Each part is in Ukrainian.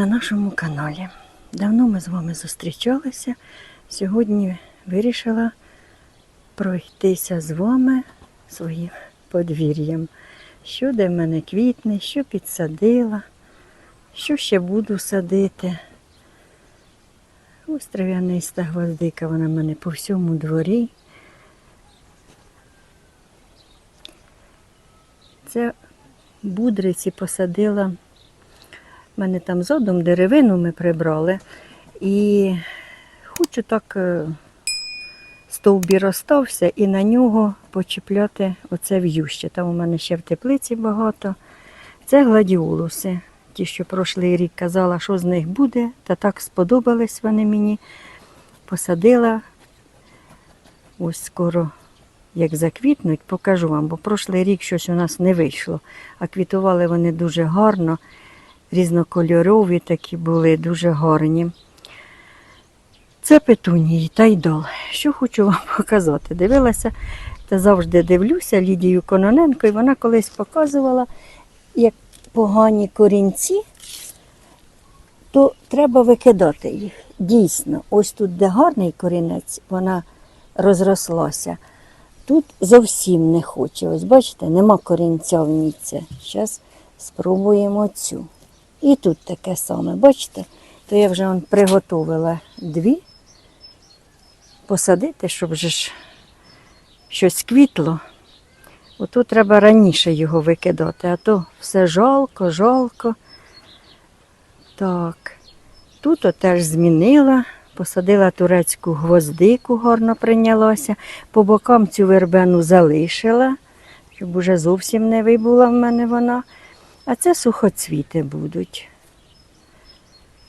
на нашому каналі. Давно ми з вами зустрічалися. Сьогодні вирішила пройтися з вами своїм подвір'ям. Що де в мене квітне, що підсадила, що ще буду садити. Ось трав'яниста гвоздика, вона в мене по всьому дворі. Це будриці посадила. У мене там зодом деревину ми прибрали. І хочу так е, стовбір остався і на нього почіпляти оце в'юще. Там у мене ще в теплиці багато. Це гладіолуси. Ті, що прошлий рік казала, що з них буде, та так сподобались вони мені. Посадила. Ось скоро, як заквітнуть, покажу вам, бо прошлий рік щось у нас не вийшло. А квітували вони дуже гарно, різнокольорові такі були, дуже гарні. Це петунії та йдол. Що хочу вам показати. Дивилася та завжди дивлюся Лідію Кононенко, і вона колись показувала, як погані корінці, то треба викидати їх. Дійсно, ось тут, де гарний корінець, вона розрослася. Тут зовсім не хоче. Ось бачите, нема корінця в місці. Зараз спробуємо цю. І тут таке саме, бачите? То я вже он приготувала дві посадити, щоб вже ж щось квітло. Ото треба раніше його викидати, а то все жалко, жалко. Так, тут теж змінила, посадила турецьку гвоздику, гарно прийнялася. По бокам цю вербену залишила, щоб уже зовсім не вибула в мене вона. А це сухоцвіти будуть.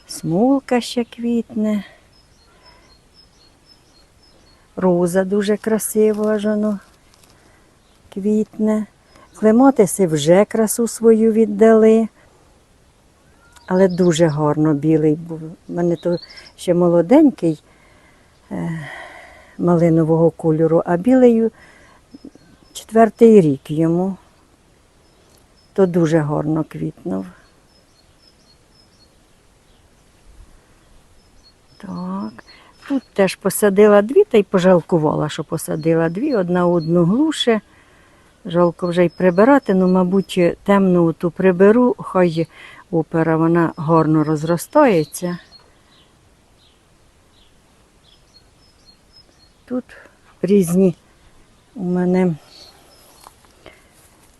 Смолка ще квітне. Роза дуже красиво аж воно квітне. Клематиси вже красу свою віддали. Але дуже гарно білий був. У мене то ще молоденький е, малинового кольору, а білий четвертий рік йому. То дуже гарно квітнув. Так. Тут теж посадила дві та й пожалкувала, що посадила дві, одна одну глуше. Жалко вже й прибирати, ну, мабуть, темну ту приберу, хай опера вона гарно розростається. Тут різні у мене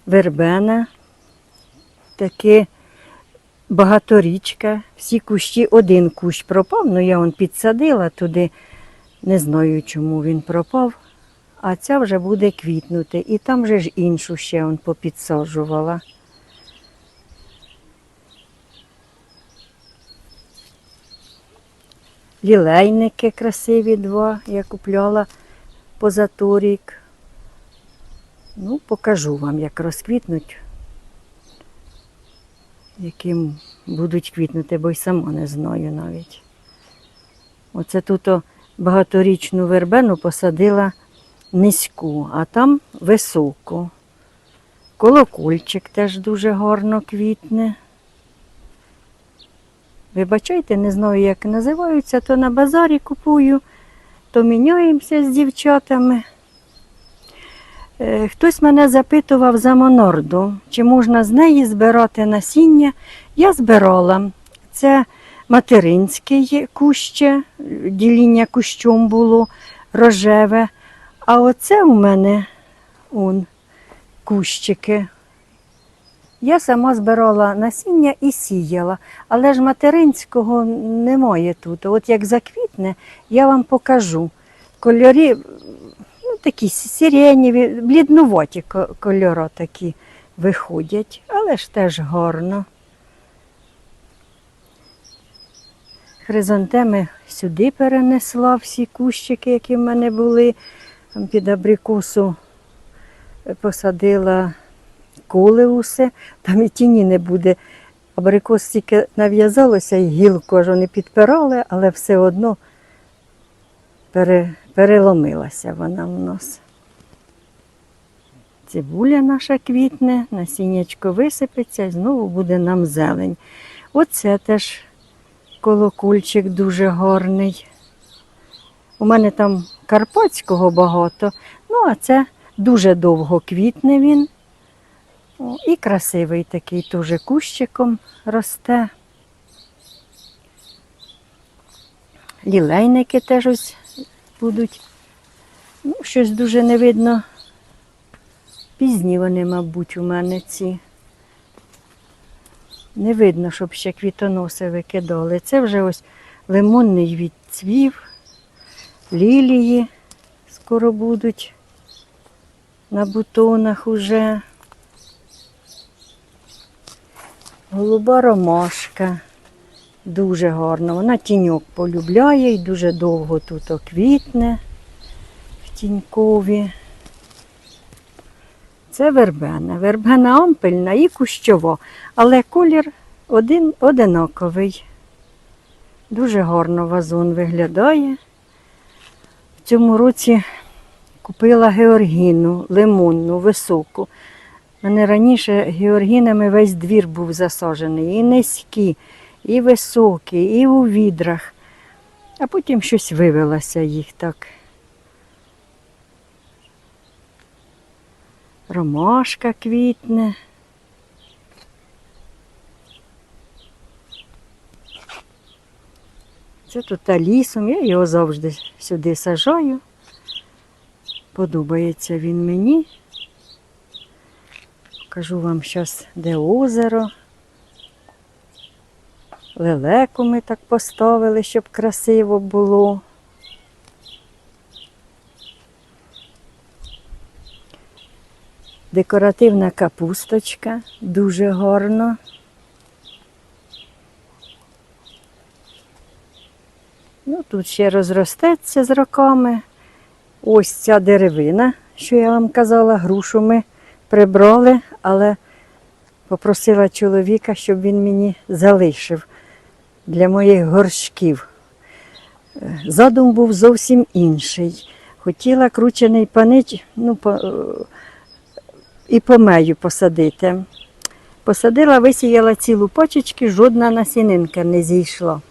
вербена, таке багаторічка. Всі кущі, один кущ пропав, ну я он підсадила туди, не знаю, чому він пропав. А ця вже буде квітнути. І там же ж іншу ще он попідсаджувала. Лілейники красиві два, я купляла позаторік. Ну, покажу вам, як розквітнуть, яким будуть квітнути, бо й сама не знаю навіть. Оце тут багаторічну вербену посадила низьку, а там високу. Колокольчик теж дуже гарно квітне. Вибачайте, не знаю, як називаються, то на базарі купую, то міняємося з дівчатами. Е, Хтось мене запитував за монорду, чи можна з неї збирати насіння. Я збирала. Це материнський куще, діління кущом було рожеве. А оце у мене он, кущики. Я сама збирала насіння і сіяла, але ж материнського немає тут. От як заквітне, я вам покажу. Кольорі такі сиренєві, бліднуваті кольори такі виходять, але ж теж гарно. Хризантеми сюди перенесла всі кущики, які в мене були. Під абрикосу посадила колеуси, там і тіні не буде. Абрикос тільки нав'язалося і гілку аж вони підпирали, але все одно пере, переломилася вона в нас. Цибуля наша квітне, насіннячко висипеться і знову буде нам зелень. Оце теж колокольчик дуже гарний. У мене там карпатського багато, ну а це дуже довго квітне він. І красивий такий теж кущиком росте. Лілейники теж ось будуть. Ну, щось дуже не видно. Пізні вони, мабуть, у мене ці. Не видно, щоб ще квітоноси викидали. Це вже ось лимонний відцвів, лілії скоро будуть на бутонах уже. Голуба ромашка. Дуже гарно. Вона тіньок полюбляє і дуже довго тут квітне в тінькові. Це вербена. Вербена ампельна і кущова, але колір один одинаковий. Дуже гарно вазон виглядає. В цьому році купила георгіну, лимонну, високу. У мене раніше георгінами весь двір був засаджений. І низькі, і високі, і у відрах. А потім щось вивелося їх так. Ромашка квітне. Це тут та лісом, я його завжди сюди сажаю. Подобається він мені. Покажу вам зараз, де озеро. Лелеку ми так поставили, щоб красиво було. Декоративна капусточка, дуже гарно. Ну, тут ще розростеться з роками. Ось ця деревина, що я вам казала, грушу ми прибрали, але попросила чоловіка, щоб він мені залишив для моїх горшків. Е, Задум був зовсім інший. Хотіла кручений панич, ну, по, е, і помею посадити. Посадила, висіяла цілу почечки, жодна насінинка не зійшла.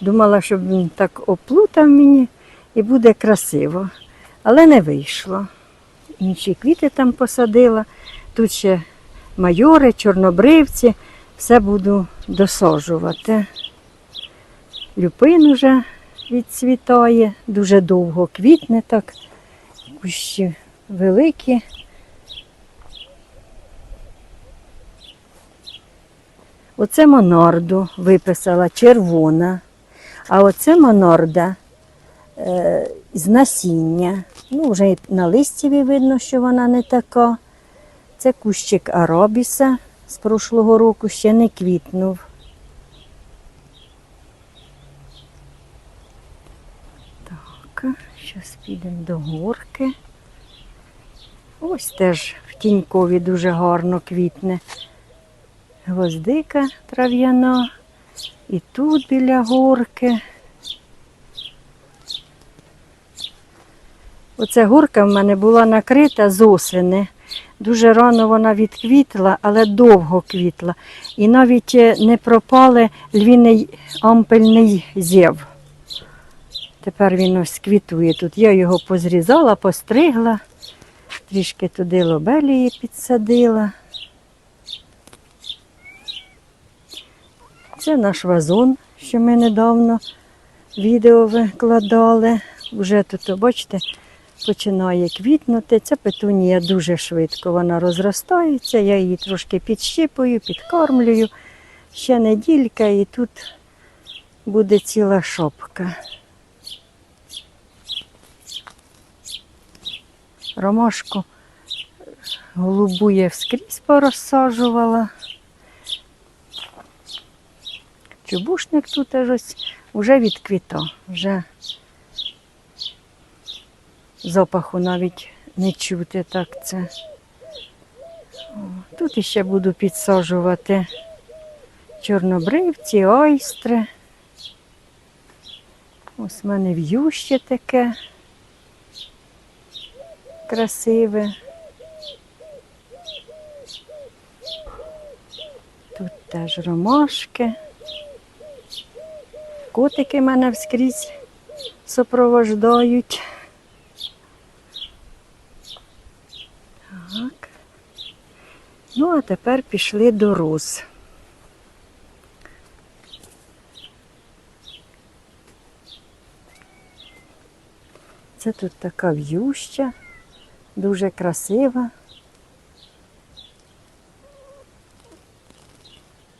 Думала, щоб він так оплутав мені і буде красиво. Але не вийшло. Інші квіти там посадила. Тут ще майори, чорнобривці, все буду досаджувати. Люпин уже відцвітає, дуже довго квітне так, кущі великі. Оце монорду виписала червона, а оце монорда е, з насіння. Ну, вже на листіві видно, що вона не така. Це кущик аробіса з прошлого року ще не квітнув. Так, зараз підемо до горки. Ось теж в тінькові дуже гарно квітне. Гвоздика трав'яна. І тут біля горки. Оця горка в мене була накрита з осени. Дуже рано вона відквітла, але довго квітла. І навіть е, не пропали львіний ампельний зєв. Тепер він ось квітує тут. Я його позрізала, постригла, трішки туди лобелії підсадила. Це наш вазон, що ми недавно відео викладали. Вже тут, бачите, починає квітнути. Ця петунія дуже швидко вона розростається. Я її трошки підщипую, підкормлюю. Ще неділька і тут буде ціла шопка. Ромашку голубу я вскрізь порозсаджувала. Чубушник тут теж ось вже відквітав, вже запаху навіть не чути так це. Тут іще буду підсаджувати чорнобривці, ойстри. Ось в мене в'юще таке красиве. Тут теж ромашки. котики мене вскрізь супровождають. Так. Ну, а тепер пішли до роз. Це тут така в'юща, дуже красива.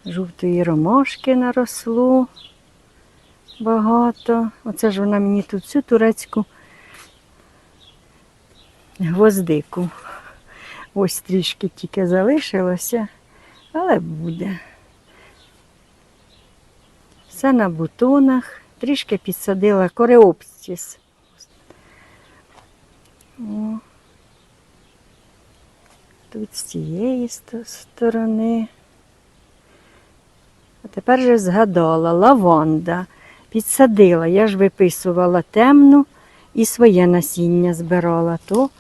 Жовтої ромашки наросло багато. Оце ж вона мені тут всю турецьку гвоздику. Ось трішки тільки залишилося, але буде. Все на бутонах. Трішки підсадила кореопсіс. Тут з цієї сторони. А тепер же згадала лаванда. Підсадила. Я ж виписувала темну і своє насіння збирала. То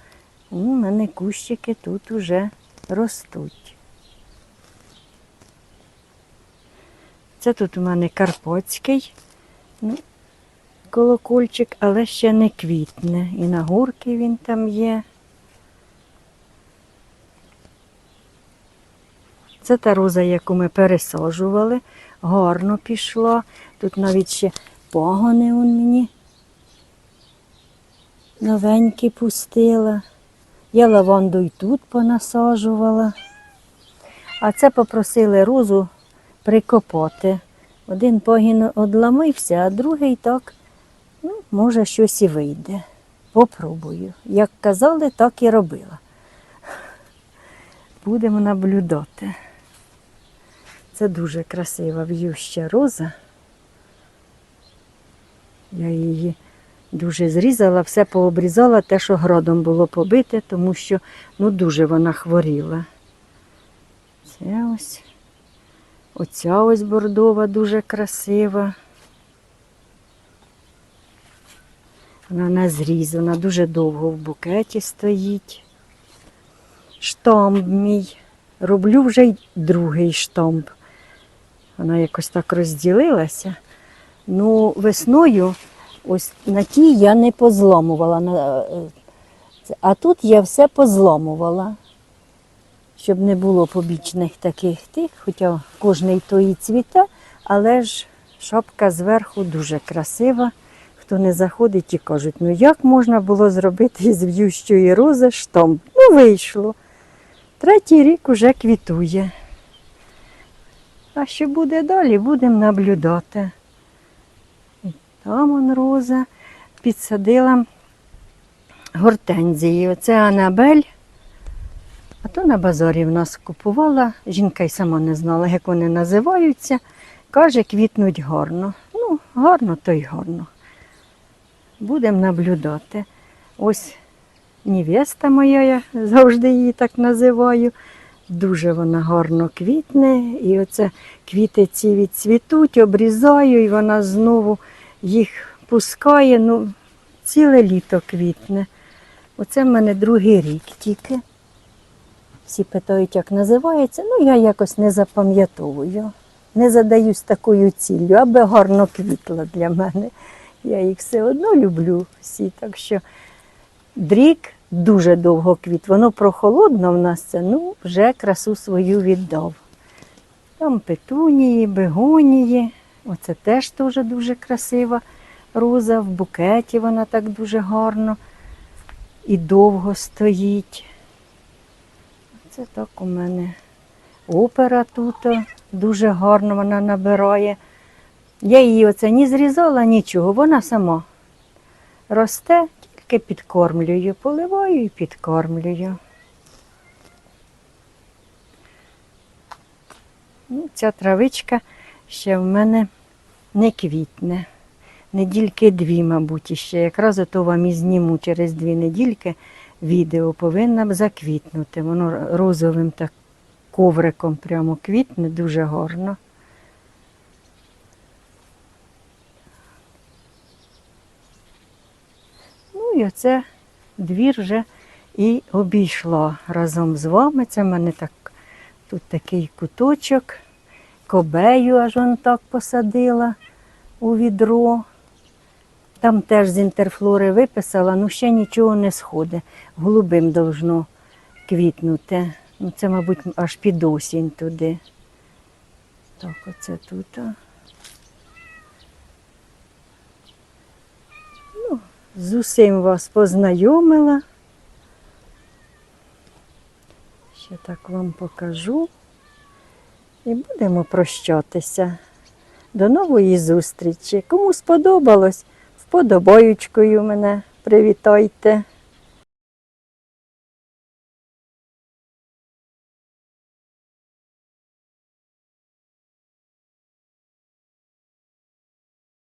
у мене кущики тут уже ростуть. Це тут у мене карпатський ну, колокольчик, але ще не квітне. І на горки він там є. Це та роза, яку ми пересаджували, гарно пішла. Тут навіть ще пагони он мені новенькі пустила. Я лаванду й тут понасаджувала. А це попросили розу прикопати. Один пагін одламився, а другий так, ну, може, щось і вийде. Попробую. Як казали, так і робила. Будемо наблюдати. Це дуже красива в'юща роза. Я її дуже зрізала, все пообрізала, те, що градом було побите, тому що ну, дуже вона хворіла. Це ось. Оця ось бордова дуже красива. Вона на зріз, вона дуже довго в букеті стоїть. Штамп мій. Роблю вже й другий штамп. Вона якось так розділилася. Ну, весною ось на тій я не позламувала. е, А тут я все позламувала, щоб не було побічних таких тих, хоча кожний то і цвіте, але ж шапка зверху дуже красива. Хто не заходить і кажуть, ну як можна було зробити із в'ющої рози штамп? Ну, вийшло. Третій рік уже квітує. А що буде далі, будемо наблюдати. І Там он роза підсадила гортензії. Оце Анабель. А то на базарі в нас купувала. Жінка й сама не знала, як вони називаються. Каже, квітнуть гарно. Ну, гарно, то й гарно. Будемо наблюдати. Ось невеста моя, я завжди її так називаю. Дуже вона гарно квітне. І оце квіти ці відцвітуть, обрізаю, і вона знову їх пускає. Ну, ціле літо квітне. Оце в мене другий рік тільки. Всі питають, як називається. Ну, я якось не запам'ятовую. Не задаюсь такою ціллю, аби гарно квітла для мене. Я їх все одно люблю всі. Так що дрік дуже довго квіт. Воно прохолодно в нас це, ну, вже красу свою віддав. Там петунії, бегонії. Оце теж дуже дуже красива роза. В букеті вона так дуже гарно і довго стоїть. Це так у мене опера тут дуже гарно вона набирає. Я її оце ні зрізала, нічого, вона сама росте, тільки підкормлюю, поливаю і підкормлюю. Ну, ця травичка ще в мене не квітне. Недільки дві, мабуть, іще. Якраз ото вам і зніму через дві недільки відео повинна б заквітнути. Воно розовим так ковриком прямо квітне, дуже гарно. Ну і оце двір вже і обійшла разом з вами. Це в мене так, тут такий куточок, кобею аж он так посадила. у відро. Там теж з інтерфлори виписала, ну ще нічого не сходить. Голубим должно квітнути. Ну, це, мабуть, аж під осінь туди. Так, оце тут. а. Ну, з усім вас познайомила. Ще так вам покажу. І будемо прощатися. До нової зустрічі. Кому сподобалось, вподобаючкою мене привітайте.